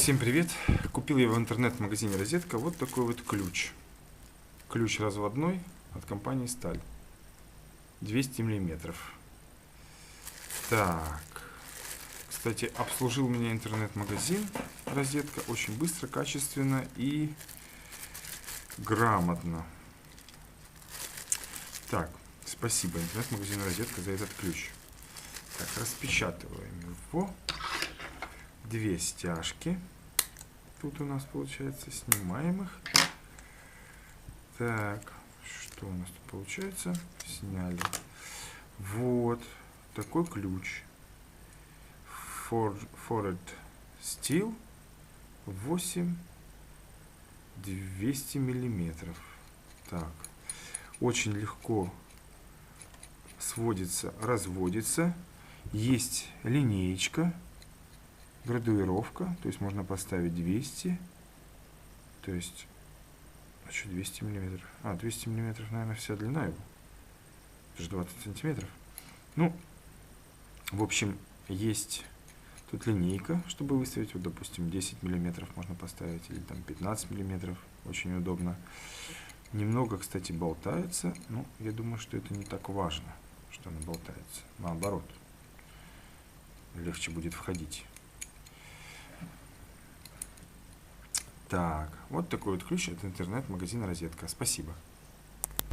Всем привет! Купил я в интернет-магазине Розетка вот такой вот ключ. Ключ разводной от компании Сталь. 200 миллиметров. Так. Кстати, обслужил меня интернет-магазин Розетка очень быстро, качественно и грамотно. Так, спасибо интернет-магазину Розетка за этот ключ. Так, распечатываем его две стяжки. Тут у нас получается снимаем их. Так, что у нас тут получается? Сняли. Вот такой ключ. Forward Steel 8 200 миллиметров. Так, очень легко сводится, разводится. Есть линеечка градуировка, то есть можно поставить 200, то есть, а что 200 миллиметров? А, 200 миллиметров, наверное, вся длина его. Это же 20 сантиметров. Ну, в общем, есть тут линейка, чтобы выставить, вот, допустим, 10 миллиметров можно поставить, или там 15 миллиметров, очень удобно. Немного, кстати, болтается, но я думаю, что это не так важно, что она болтается. Наоборот, легче будет входить. Так, вот такой вот ключ от интернет-магазина Розетка. Спасибо.